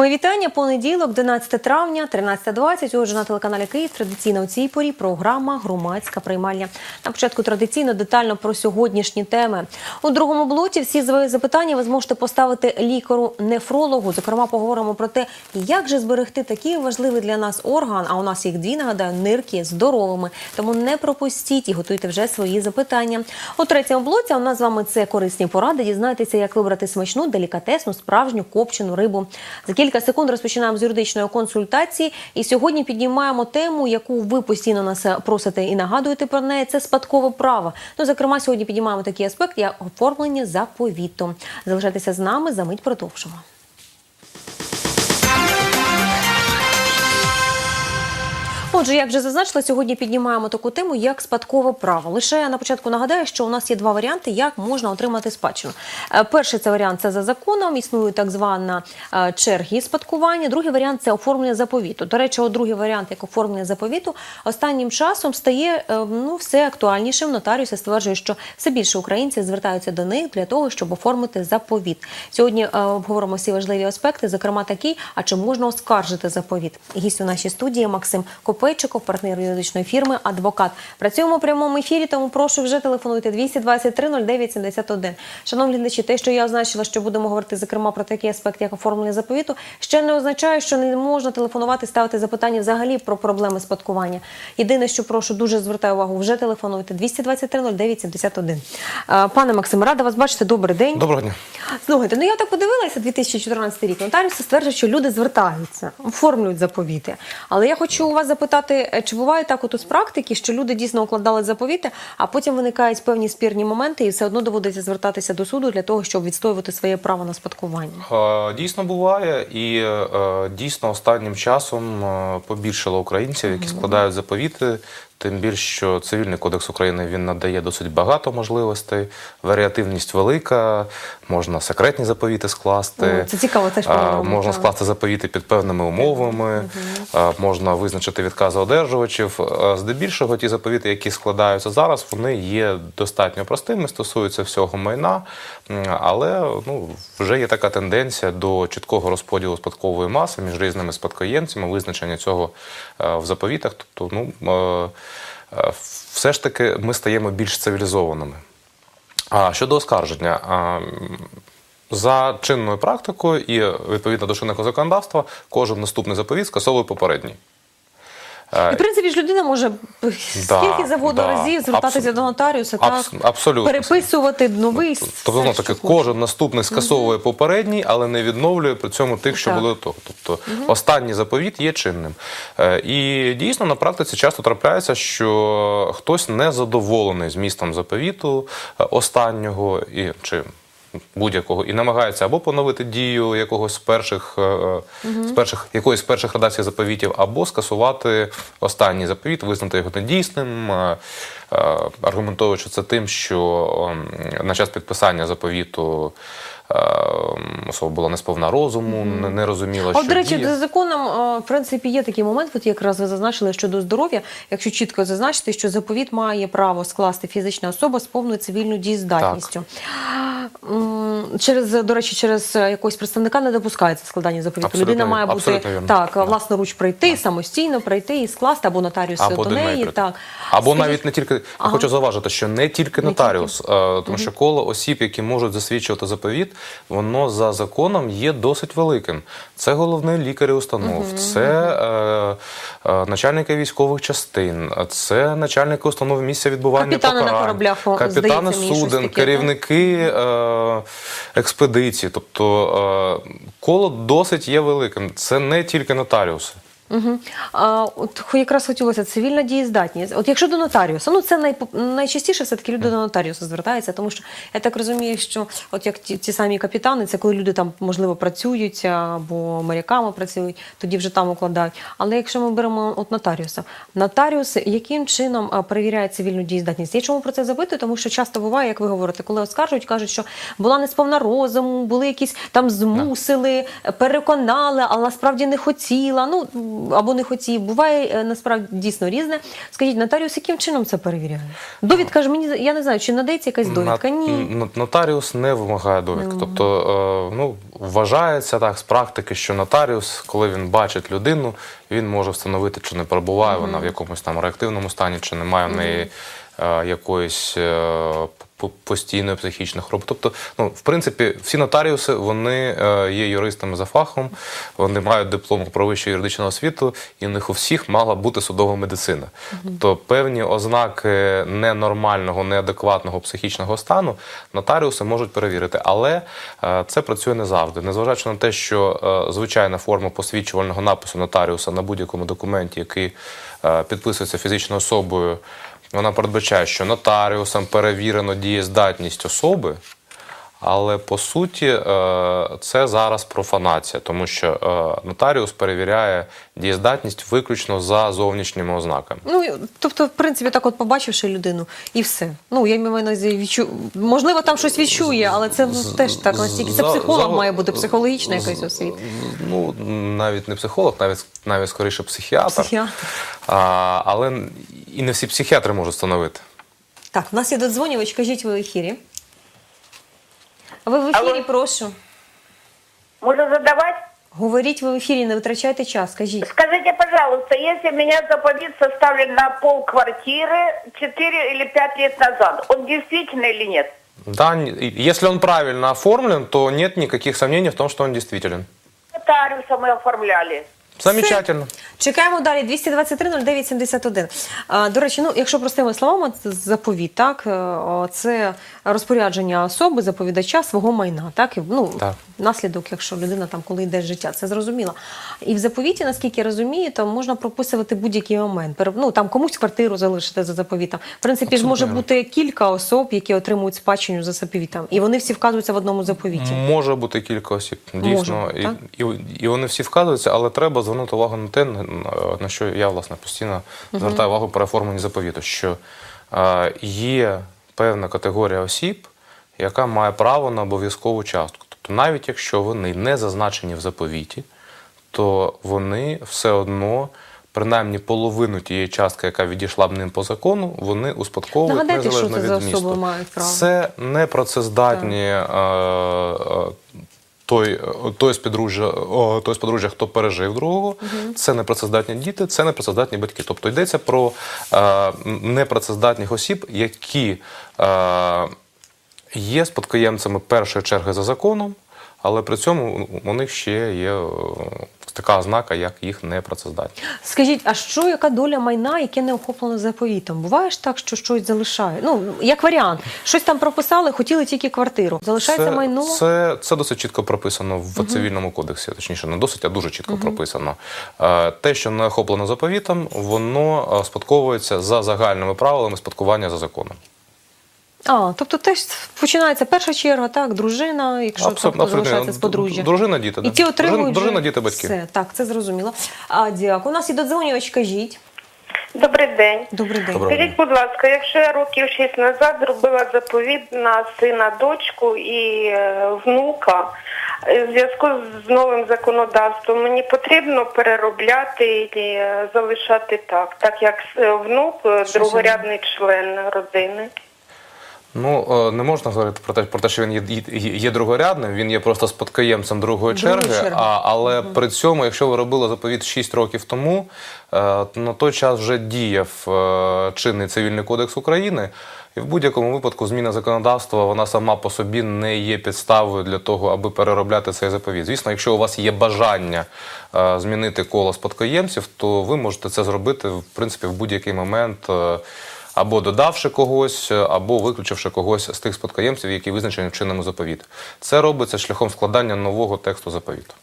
Мої вітання. Понеділок, 11 травня, 13.20. Отже, на телеканалі Київ традиційно у цій порі програма Громадська приймальня. На початку традиційно детально про сьогоднішні теми. У другому блоці всі свої запитання ви зможете поставити лікару-нефрологу. Зокрема, поговоримо про те, як же зберегти такий важливий для нас орган. А у нас їх дві нагадаю, нирки здоровими. Тому не пропустіть і готуйте вже свої запитання. У третьому блоці у нас з вами це корисні поради. Дізнайтеся, як вибрати смачну, делікатесну, справжню копчену рибу. За кілька секунд розпочинаємо з юридичної консультації. І сьогодні піднімаємо тему, яку ви постійно нас просите і нагадуєте про неї. Це спадкове право. Ну, зокрема, сьогодні піднімаємо такий аспект, як оформлення заповіту. Залишайтеся з нами, за мить продовжимо. Отже, як вже зазначила, сьогодні піднімаємо таку тему, як спадкове право. Лише на початку нагадаю, що у нас є два варіанти, як можна отримати спадщину. Е, Перший це варіант це за законом, існує так звана е, черги спадкування. Другий варіант це оформлення заповіту. До речі, другий варіант, як оформлення заповіту, останнім часом стає е, ну все актуальнішим. Нотаріуси стверджують, що все більше українців звертаються до них для того, щоб оформити заповіт. Сьогодні обговоримо всі важливі аспекти, зокрема такий, а чи можна оскаржити заповіт? Гість у нашій студії Максим Копейчиков, партнер юридичної фірми, адвокат. Працюємо у прямому ефірі, тому прошу вже телефонуйте 223 09 71. Шановні глядачі, те, що я означила, що будемо говорити зокрема про такий аспект, як оформлення заповіту, ще не означає, що не можна телефонувати, ставити запитання взагалі про проблеми спадкування. Єдине, що прошу, дуже звертаю увагу, вже телефонуйте 223 09 71. Е, Пане Максиме, рада вас бачити. Добрий день. Доброго дня. Слухайте, ну я так подивилася 2014 рік. Нотаріуси стверджують, що люди звертаються, оформлюють заповіти. Але я хочу у вас запитати, е, чи буває так от з практики, що люди дійсно укладали заповіти, а потім виникають певні спірні моменти, і все одно доводиться звертатися до суду для того, щоб відстоювати своє право на спадкування. Е, Дійсно буває, і е, дійсно останнім часом побільшало українців, які складають заповіти. Тим більше, що цивільний кодекс України він надає досить багато можливостей, варіативність велика, можна секретні заповіти скласти. Це цікаво, теж А, Можна скласти заповіти під певними умовами, а, можна визначити відкази одержувачів. Здебільшого ті заповіти, які складаються зараз, вони є достатньо простими, стосуються всього майна, але ну, вже є така тенденція до чіткого розподілу спадкової маси між різними спадкоємцями, визначення цього в заповітах. Тобто, ну, все ж таки ми стаємо більш цивілізованими. А щодо оскарження, за чинною практикою і відповідно до чинного законодавства, кожен наступний заповіт скасовує попередній. Е, І, в принципі, ж людина може скільки завгодно да, разів звертатися абсо- до нотаріуса, абс- так абсолютно. переписувати новий. Тобто, все, ну, таки, кожен наступний скасовує попередній, але не відновлює при цьому тих, що Так. були того. Тобто останній заповіт є чинним. Е, І дійсно на практиці часто трапляється, що хтось не задоволений змістом заповіту е, останнього і чи. Будь-якого і намагається або поновити дію якогось з перших е, з перших якоїсь з перших редакцій заповітів, або скасувати останній заповіт, визнати його недійсним, е, аргументуючи це тим, що ем, на час підписання заповіту особа була несповна розуму, не, розуміла, що до речі, діє. за законом, в принципі, є такий момент, от якраз ви зазначили щодо здоров'я, якщо чітко зазначити, що заповіт має право скласти фізична особа з повною цивільною дієздатністю. М, Через, до речі, через якогось представника не допускається складання заповіту. Людина має бути так, Да. власноруч прийти, самостійно прийти і скласти, або нотаріус Або до неї. Так. Або Скажіть, навіть не тільки я Ага. хочу зауважити, що не тільки Не нотаріус, е, тому що коло осіб, які можуть засвідчувати заповіт, воно за законом є досить великим. Це головний лікар установ, це е, е, начальники військових частин, це начальники установ місця відбування Капітани на кораблях, капітани суден, керівники е, експедиції. Тобто е, коло досить є великим. Це не тільки нотаріуси. Угу. А, от якраз хотілося цивільна дієздатність. От якщо до нотаріуса, ну це найпоп- найчастіше все-таки люди до нотаріуса звертаються, тому що я так розумію, що от як ті, ті самі капітани, це коли люди там можливо працюють або моряками працюють, тоді вже там укладають. Але якщо ми беремо от нотаріуса, нотаріус яким чином перевіряє цивільну дієздатність? Я чому про це запитую? Тому що часто буває, як ви говорите, коли оскаржують, кажуть, що була несповна розуму, були якісь там змусили, переконали, але насправді не хотіла. Ну або не хотів. Буває е, насправді дійсно різне. Скажіть, нотаріус яким чином це перевіряє? Довідка ж мені я не знаю, чи надається якась довідка? Ні. Нотаріус не вимагає довідки. Тобто, е, ну, вважається так з практики, що нотаріус, коли він бачить людину, він може встановити, чи не перебуває вона в якомусь там реактивному стані, чи немає в неї якоїсь е, постійної психічних хвороб. Тобто, ну, в принципі, всі нотаріуси вони е, є юристами за фахом, вони мають диплом про вищу юридичну освіту, і в них у всіх мала бути судова медицина. Тобто певні ознаки ненормального, неадекватного психічного стану нотаріуси можуть перевірити, але е, це працює не завжди. Незважаючи на те, що е, звичайна форма посвідчувального напису нотаріуса на будь-якому документі, який е, підписується фізичною особою, вона передбачає, що нотаріусом перевірено дієздатність особи. Але по суті, е, це зараз профанація, тому що е, нотаріус перевіряє дієздатність виключно за зовнішніми ознаками. Ну, тобто, в принципі, так от побачивши людину, і все. Ну, я маю на увазі, відчу... можливо, там щось відчує, але це ну, теж так настільки. Це психолог за- має бути, психологічна якась освіта. Ну, навіть не психолог, навіть, навіть скоріше психіатр. Психіатр. А, але і не всі психіатри можуть встановити. Так, в нас є додзвонювач, кажіть ви в ефірі. Ви в ефірі, Алло. прошу. Можно задавать? Говоріть ви в ефірі, не витрачайте час, кажіть. Скажите, пожалуйста, если у меня заповедь составлен на пол квартиры 4 или 5 лет назад, он действительно или нет? Да, не- и если он правильно оформлен, то нет никаких сомнений в том, что он действителен. Нотариуса мы оформляли. Замечательно. Чекаємо далі 223 09 71. До речі, ну якщо простими словами, це заповіт, так е, це розпорядження особи, заповідача свого майна, так і ну Так. наслідок, якщо людина там коли йде з життя, це зрозуміло. І в заповіті, наскільки я розумію, там можна прописувати будь-який момент. Ну там комусь квартиру залишити за заповітом. В принципі, ж може бути кілька особ, які отримують спадщину за заповітом, і вони всі вказуються в одному заповіті. Може бути кілька осіб, дійсно, Може, і, і, і вони всі вказуються, але треба звернути увагу на те, на- що я власне постійно звертаю увагу при оформленні заповіту, що е, є певна категорія осіб, яка має право на обов'язкову частку. Тобто, навіть якщо вони не зазначені в заповіті, то вони все одно. Принаймні половину тієї частки, яка відійшла б ним по закону, вони успадковують Нагадайте, що це від за особи мають право? Це непрацездатні е, е, той, е, той з підружжя, той з подружжя, хто пережив другого, це непрацездатні діти, це непрацездатні батьки. Тобто йдеться про е, непрацездатних осіб, які е, є спадкоємцями першої черги за законом, але при цьому у них ще є е, така ознака, як їх непрацездатність. Скажіть, а що яка доля майна, яке не охоплено заповітом? Буває ж так, що щось залишає? Ну як варіант, щось там прописали, хотіли тільки квартиру. Залишається це, майно. Це, це досить чітко прописано в цивільному кодексі, точніше, не досить, а дуже чітко прописано. Е, Те, що не охоплено заповітом, воно е, спадковується за загальними правилами спадкування за законом. А, тобто теж починається перша черга, так, дружина, якщо Абсолютно, там залишається з подружжя. Дружина, діти. І ті отримують Дружина, дружина, діти, батьки. Все, так, це зрозуміло. А дякую. У нас є додзвонювач, кажіть. Добрий день. Добрий день. Доброго Скажіть, будь ласка, якщо я років 6 назад зробила заповіт на сина, дочку і е, внука, е, в зв'язку з новим законодавством мені потрібно переробляти і е, залишати так, так як е, внук е, Що другорядний член родини. Ну, е, не можна говорити про те, про те, що він є, є, є другорядним, він є просто спадкоємцем другої Другої черги. черги. А, але при цьому, якщо ви робили заповіт 6 років тому, е, на той час вже діяв е, чинний цивільний кодекс України. І в будь-якому випадку зміна законодавства вона сама по собі не є підставою для того, аби переробляти цей заповіт. Звісно, якщо у вас є бажання е, змінити коло спадкоємців, то ви можете це зробити в принципі в будь-який момент. Або додавши когось, або виключивши когось з тих спадкоємців, які визначені в чинному заповіті. Це робиться шляхом складання нового тексту заповіту.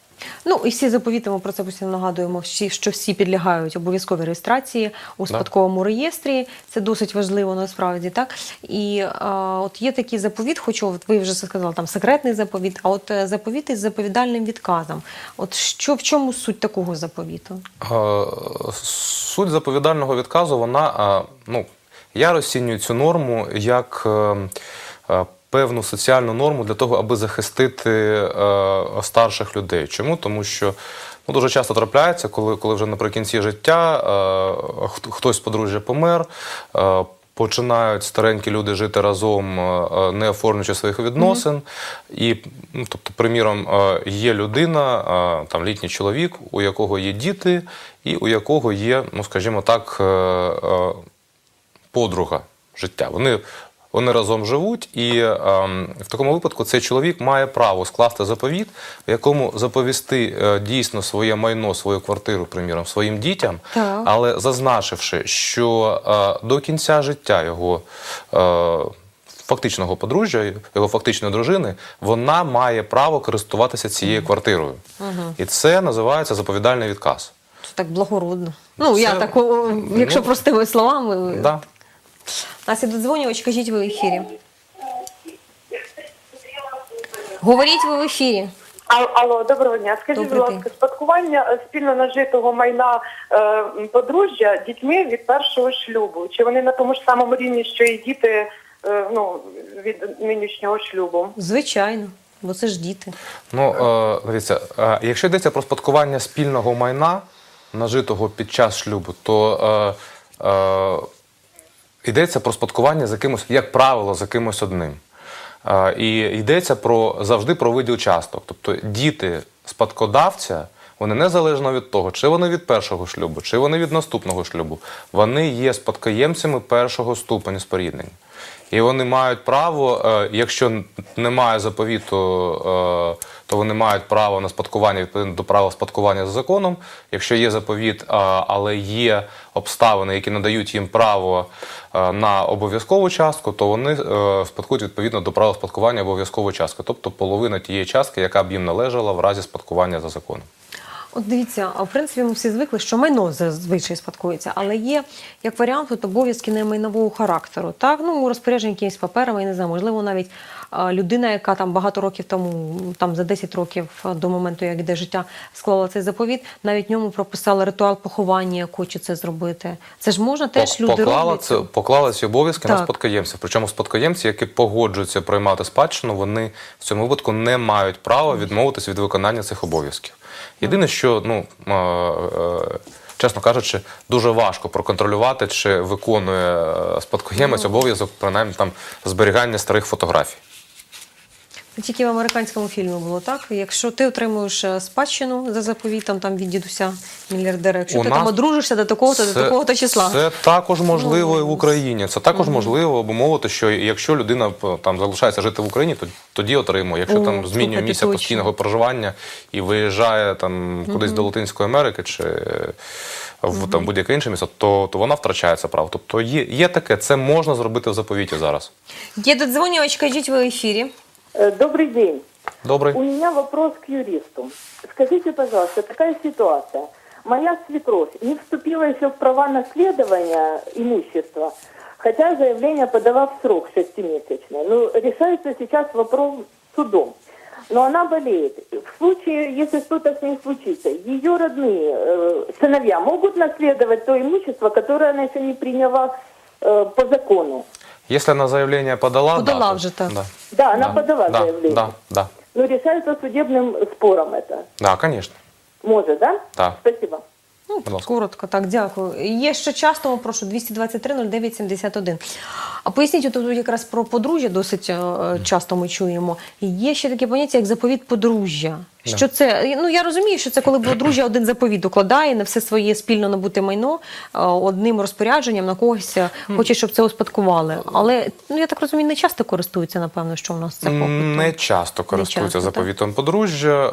Ну і всі заповіти, ми про це постійно нагадуємо, що всі підлягають обов'язковій реєстрації у спадковому реєстрі. Це досить важливо насправді, так? І а, от є такий заповіт, хочу, от ви вже сказали, там секретний заповіт, а от е, заповіт із заповідальним відказом. От що в чому суть такого заповіту? Суть заповідального відказу, вона, ну, я розцінюю цю норму як е, е, певну соціальну норму для того, аби захистити е, старших людей. Чому? Тому що ну, дуже часто трапляється, коли, коли вже наприкінці життя хтось з подружжя помер. Починають старенькі люди жити разом, не оформлюючи своїх відносин. І, ну, тобто, приміром, є людина, там літній чоловік, у якого є діти, і у якого є, ну скажімо так, подруга життя. Вони, вони разом живуть, і ем, в такому випадку цей чоловік має право скласти заповіт, в якому заповісти е, дійсно своє майно, свою квартиру, приміром, своїм дітям, Так. але зазначивши, що е, до кінця життя його. Е, Фактичного подружжя, його фактичної дружини, вона має право користуватися цією квартирою. І це називається заповідальний відказ. Це так благородно. Ну, я Це- так, якщо ну, простими словами. Да. Нас є додзвонювач, кажіть ви в ефірі. Говоріть ви в ефірі. Ал- Алло, доброго дня. Скажіть, Добрий будь ласка, спадкування е, спільно нажитого майна е, подружжя дітьми від першого шлюбу. Чи вони на тому ж самому рівні, що і діти е, ну, від нинішнього шлюбу? Звичайно, бо це ж діти. Ну, е, дивіться, е, якщо йдеться про спадкування спільного майна, нажитого під час шлюбу, то е, е, йдеться про спадкування за кимось, як правило, за кимось одним. І йдеться про завжди про виділ. Тобто діти спадкодавця, вони незалежно від того, чи вони від першого шлюбу, чи вони від наступного шлюбу, вони є спадкоємцями першого ступеню споріднення. І вони мають право, е, якщо немає заповіту, е, то вони мають право на спадкування відповідно до права спадкування за законом. Якщо є заповіт, але є обставини, які надають їм право на обов'язкову частку, то вони е, спадкують відповідно до права спадкування обов'язкової частки, тобто половина тієї частки, яка б їм належала в разі спадкування за законом. От дивіться, а в принципі ми всі звикли, що майно зазвичай спадкується, але є як варіант от обов'язки не майнового характеру. Так, ну розпорядження якимись паперами, я не знаю, можливо, навіть людина, яка там багато років тому, там за 10 років до моменту, як йде життя, склала цей заповіт, навіть ньому прописала ритуал поховання, як хоче це зробити. Це ж можна теж люди поклала, роблять. це, поклала ці обов'язки на спадкоємців. Причому спадкоємці, які погоджуються приймати спадщину, вони в цьому випадку не мають права відмовитися від виконання цих обов'язків. Єдине, що ну. е, е, Чесно кажучи, дуже важко проконтролювати, чи виконує е, спадкоємець обов'язок, принаймні там зберігання старих фотографій. Тільки в американському фільмі було так. Якщо ти отримуєш е, спадщину за заповітом там від дідуся мільярдера, якщо У ти нас там одружишся до такого-то, до такого-то числа. Це також можливо і в Україні. Це також можливо обумовити, що якщо людина там залишається жити в Україні, то тоді отримує. Якщо О, там змінює місце постійного проживання і виїжджає там кудись до Латинської Америки чи е, в там будь-яке інше місце, то, то вона втрачає це право. Тобто є, є таке, це можна зробити в заповіті зараз. Є додзвонювач, кажіть ви в ефірі. Э, Добрый день. Добре. У меня вопрос к юристу. Скажите, пожалуйста, такая ситуация. Моя свекровь не вступила еще в права наследования имущества, хотя заявление подала в срок шестимесячный. Ну, решается сейчас вопрос судом. Но она болеет. В случае, если что-то с ней случится, ее родные э, сыновья могут наследовать то имущество, которое она еще не приняла э, по закону. Якщо на заявлення подала, Подала да, то- вже, так. Да, Да, она подала да, заявление. Да, да, Но решается судебным спором это. да, звісно. Может, да? Да. Спасибо. Ну, Будь ласка. коротко, так, дякую. Є ще час, тому прошу 223 09 71. А поясніть, тут якраз про подружжя досить е, часто ми чуємо. Є ще таке поняття, як заповіт подружжя. Що це? Ну я розумію, що це коли подружжя один заповіт укладає на все своє спільно набуте майно одним розпорядженням на когось е, хоче, щоб це успадкували. Але ну я так розумію, не часто користуються, напевно, що у нас це попиту. Не часто користуються заповітом подружжя.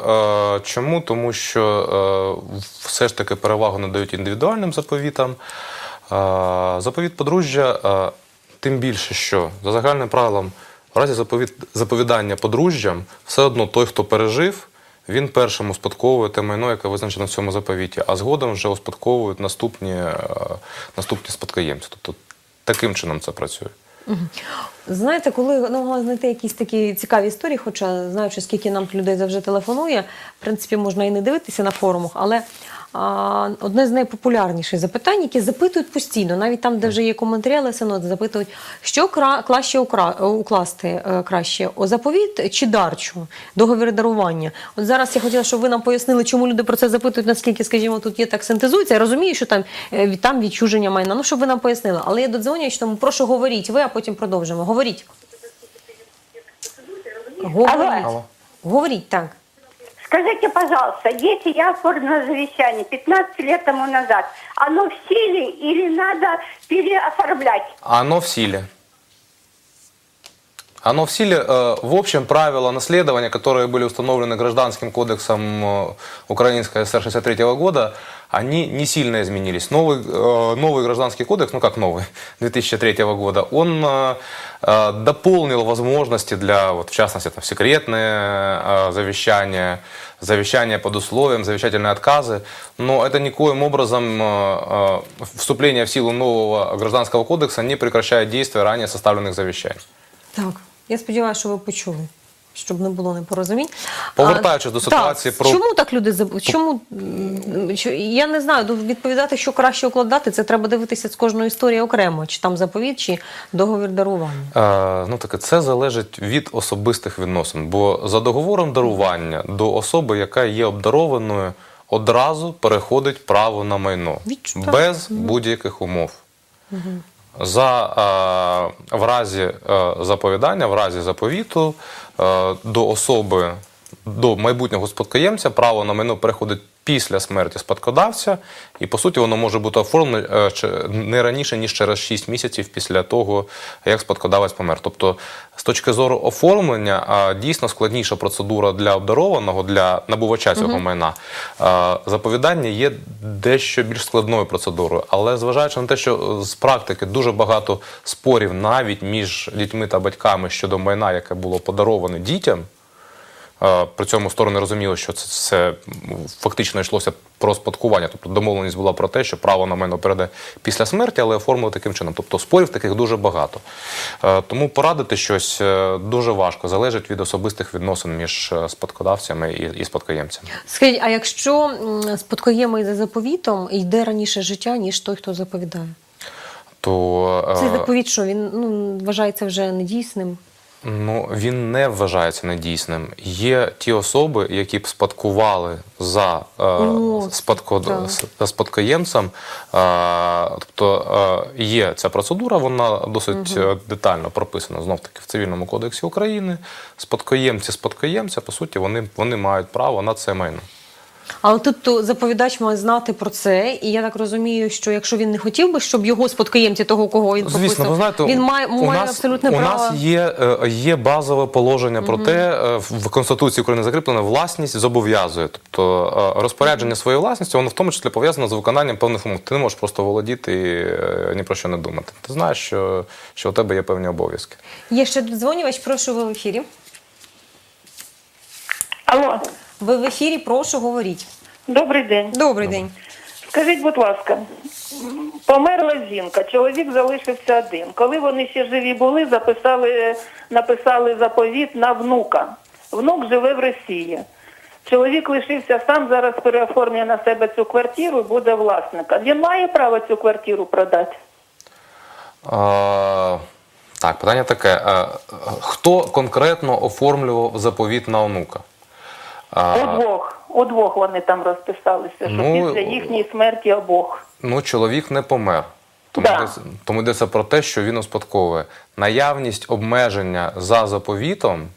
Е, Чому? Тому що е, все ж таки перевагу надають індивідуальним заповітам. Заповіт подружжя, тим більше, що за загальним правилом, в разі заповідання подружжям, все одно той, хто пережив, він першим успадковує те майно, яке визначено в цьому заповіті, а згодом вже успадковують наступні, е, наступні спадкоємці. Тобто таким чином це працює. Знаєте, коли намагалися знайти якісь такі цікаві історії, хоча знаючи, скільки нам людей завжди телефонує, в принципі, можна і не дивитися на форумах, але одне з найпопулярніших запитань, які запитують постійно, навіть там, де вже є коментарі, але все одно запитують, що кра- краще укра- укласти е, краще заповіт чи дарчу, договір дарування. От зараз я хотіла, щоб ви нам пояснили, чому люди про це запитують, наскільки, скажімо, тут є так синтезується. Я розумію, що там, е, там відчуження майна. Ну, щоб ви нам пояснили. Але я додзвонююсь, тому прошу говоріть ви, а потім продовжимо. Говоріть. Говоріть. Алло. Говоріть так. Скажите, пожалуйста, если я оформила завещание 15 лет тому назад, оно в силе или надо переоформлять? Оно в силе. Оно в силе. Э, В общем, правила наследования, которые были установлены Гражданским кодексом э, Украинской ССР 63 года, они не сильно изменились. Новый, э, новый Гражданский кодекс, ну как новый, 2003 года, он э, э, дополнил возможности для, вот, в частности, там, секретные завещания, завещания под условием, завещательные отказы. Но это никоим образом вступление в силу нового Гражданского кодекса не прекращает действия ранее составленных завещаний. Так, я сподіваюся, що ви почули, щоб не було непорозумінь. Повертаючись до так, ситуації про- чому так люди забули? Чому я не знаю, ну, відповідати, що краще укладати, це треба дивитися з кожної історії окремо, чи там заповіт, чи договір дарування. Е, ну таке, це залежить від особистих відносин. Бо за договором дарування до особи, яка є обдарованою, одразу переходить право на майно Відчуття. без будь-яких умов. За, е, в разі е, заповідання, в разі заповіту е, до особи, до майбутнього спадкоємця право на майно переходить після смерті спадкодавця, і по суті воно може бути оформлене е, не раніше, ніж через 6 місяців після того, як спадкодавець помер. Тобто, з точки зору оформлення, дійсно складніша процедура для обдарованого, для набувача цього майна. Заповідання є дещо більш складною процедурою, але зважаючи на те, що з практики дуже багато спорів навіть між дітьми та батьками щодо майна, яке було подароване дітям. При цьому сторони розуміли, що це, м, фактично йшлося про спадкування. Тобто домовленість була про те, що право на майно перейде після смерті, але оформили таким чином. Тобто спорів таких дуже багато. Е, Тому порадити щось е, дуже важко, залежить від особистих відносин між е, спадкодавцями і, спадкоємцями. Скажіть, а якщо м, спадкоємець за заповітом йде раніше життя, ніж той, хто заповідає? То Цей заповіт, що він ну, вважається вже недійсним? Ну, він не вважається недійсним. Є ті особи, які б спадкували за е, спадко, за спадкоємцем. Е, тобто е, є ця процедура, вона досить е, детально прописана знов таки в цивільному кодексі України. Спадкоємці спадкоємця, по суті, вони, вони мають право на це майно. Але тут то заповідач має знати про це, і я так розумію, що якщо він не хотів би, щоб його спадкоємці того, кого він прописав, Звісно, ви знаєте, він має, у має нас, абсолютне у право. нас є, е, є базове положення про те, е, в Конституції України закріплене власність зобов'язує. Тобто е, розпорядження своєю власністю, воно в тому числі пов'язано з виконанням певних умов. Ти не можеш просто володіти і ні про що не думати. Ти знаєш, що, що у тебе є певні обов'язки. Є ще дзвонювач, прошу ви в ефірі. Алло, Ви в ефірі, прошу, говоріть. добрий день. Добрий день. Скажіть, будь ласка, померла жінка, чоловік залишився один. Коли вони ще живі були, записали, написали заповіт на внука. Внук живе в Росії. Чоловік лишився сам, зараз переоформлює на себе цю квартиру і буде власником. Він має право цю квартиру продати? Е, так, питання таке: Е, хто конкретно оформлював заповіт на онука? Е, Удвох. Удвох вони там розписалися, що Ну, після їхньої смерті обох. Ну, чоловік не помер. Тому, Да. йдеться, тому йдеться про те, що він успадковує. Наявність обмеження за заповітом,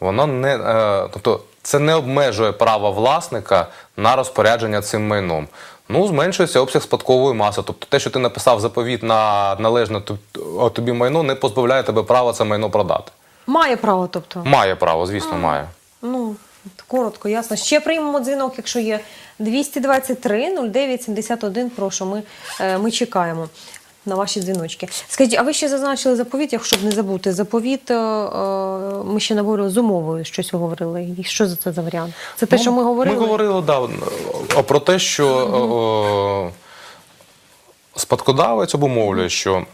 воно не, е, тобто це не обмежує право власника на розпорядження цим майном. Ну, зменшується обсяг спадкової маси. Тобто те, що ти написав заповіт на належне тоб- тобі майно, не позбавляє тебе права це майно продати. Має право, тобто. Має право, звісно, має. Ну, коротко, ясно. Ще приймемо дзвінок, якщо є 223 09 71, прошу, ми, е, ми чекаємо на ваші дзвіночки. Скажіть, а ви ще зазначили заповіт, якщо б не забути, заповіт, е, е, ми ще не з умовою, щось говорили. І що за це за варіант? Це те, що ми говорили? Ну, Ми говорили да, про те, що о, спадкодавець обумовлює, що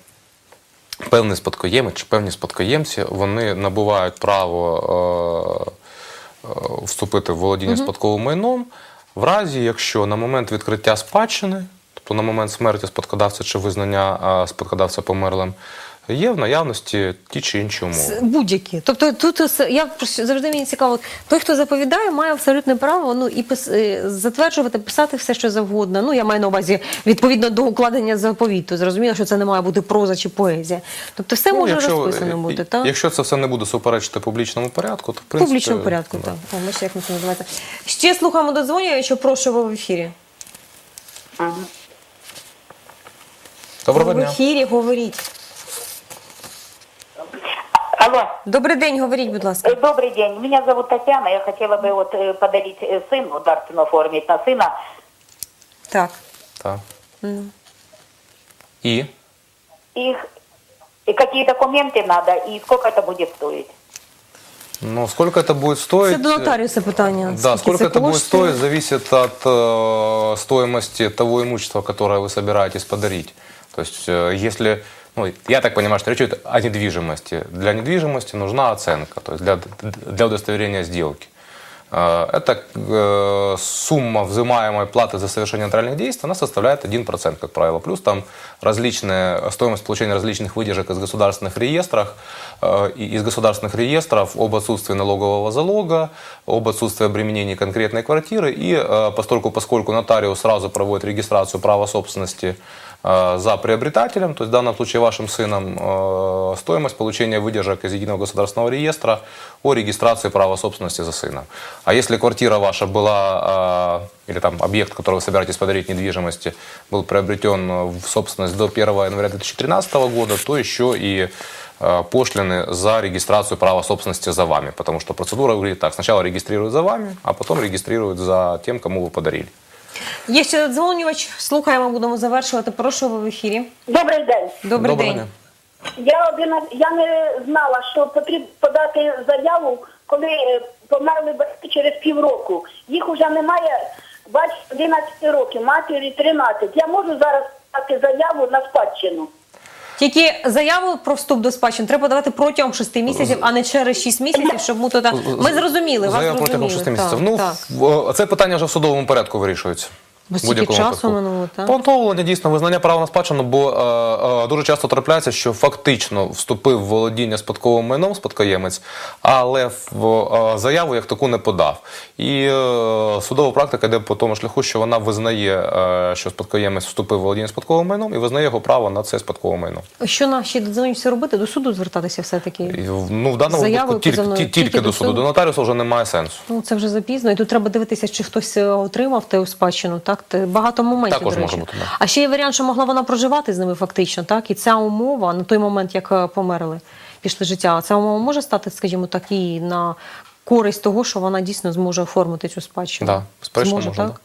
певний спадкоємець чи певні спадкоємці вони набувають право вступити в володіння спадковим майном в разі, якщо на момент відкриття спадщини, тобто на момент смерті спадкодавця чи визнання спадкодавця померлим, є в наявності ті чи інші умови. Будь-які. Тобто тут я завжди мені цікаво, той, хто заповідає, має абсолютне право ну і пис, е, затверджувати, писати все, що завгодно. Ну я маю на увазі відповідно до укладення заповіту. Зрозуміло, що це не має бути проза чи поезія. Тобто все Ну, може якщо, розписано бути. Так? Якщо це все не буде суперечити публічному порядку, то в принципі... публічному порядку, да. так. О, ми ще як це називається. Ще слухаємо додзвонювача, прошу ви в ефірі. Доброго ви в ефірі говоріть. Алло, Добрий день, говоріть, будь ласка. э, добрый день. Меня зовут Татьяна. Я хотела бы вот э, подарить э, сыну, дарственную оформить на сына. Так. Так. І? Их и какие документы надо, и сколько это будет стоить? Ну, сколько это будет стоить? Це до нотаріуса питання. Да, сколько це это будет коштує? стоить, зависит от э, стоимости того имущества, которое вы собираетесь подарить. То есть, э, если, ну, я так понимаю, что речь идет о недвижимости. Для недвижимости нужна оценка, то есть для, для удостоверения сделки. Э, Это э, сумма взимаемой платы за совершение нотариальных действий, она составляет 1%, как правило. Плюс там различные, стоимость получения различных выдержек из государственных реестров, э, из государственных реестров об отсутствии налогового залога, об отсутствии обременений конкретной квартиры. И постольку, поскольку нотариус сразу проводит регистрацию права собственности за приобретателем, то есть в данном случае вашим сыном, э, стоимость получения выдержек из единого государственного реестра о регистрации права собственности за сына. А если квартира ваша была, э, или там объект, который вы собираетесь подарить недвижимости, был приобретен э, в собственность до 1 января 2013 года, то еще и э, пошлины за регистрацию права собственности за вами. Потому что процедура говорит так, сначала регистрируют за вами, а потом регистрируют за тем, кому вы подарили. Є ще дзвонювач. Слухаємо, будемо завершувати. Прошу ви в ефірі. Добрий день. Добрий Добрий день. день. Я один я не знала, що потрібно подати заяву, коли е, померли батьки через півроку. Їх вже немає, бач, 11 років, матері 13. Я можу зараз подати заяву на спадщину. Тільки заяву про вступ до спадщини треба давати протягом 6 місяців, а не через 6 місяців, щоб ми туди... Ми зрозуміли, вас Заява протягом зрозуміли. 6 місяців. Так, Ну, так. це питання вже в судовому порядку вирішується. Бо стільки будь-якому часу випадку. минуло, так? Понтовлення дійсно визнання права на спадщину, бо е, е, дуже часто трапляється, що фактично вступив в володіння спадковим майном спадкоємець, але в е, заяву як таку не подав. І е, судова практика йде по тому шляху, що вона визнає, е, що спадкоємець вступив в володіння спадковим майном і визнає його право на це спадкове майно. Що наші додзвонювачі робити? До суду звертатися все-таки? І, ну, в даному випадку тільки, позовною ті- тільки до суду. До нотаріуса вже немає сенсу. Ну, це вже запізно, і тут треба дивитися, чи хтось е, отримав те у спадщину. Так, Те багато моментів. Також до речі. може бути, да. А ще є варіант, що могла вона проживати з ними фактично, так? І ця умова на той момент, як е, померли, пішли життя, ця умова може стати, скажімо так, і на користь того, що вона дійсно зможе оформити цю спадщину. Да, безперечно, зможе, може, так?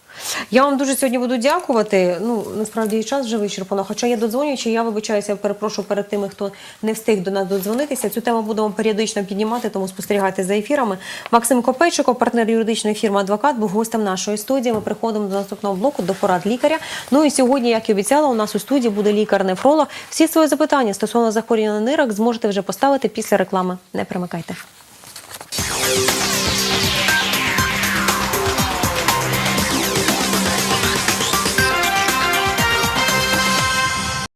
Я вам дуже сьогодні буду дякувати. Ну насправді і час вже вичерпано. Хоча я додзвонюючи, я вибачаюся, перепрошую перед тими, хто не встиг до нас додзвонитися. Цю тему будемо періодично піднімати, тому спостерігайте за ефірами. Максим Копейчико, партнер юридичної фірми Адвокат, був гостем нашої студії. Ми приходимо до наступного блоку до порад лікаря. Ну і сьогодні, як і обіцяла, у нас у студії буде лікар-нефролог. Всі свої запитання стосовно захворювання на нирок зможете вже поставити після реклами. Не примикайте.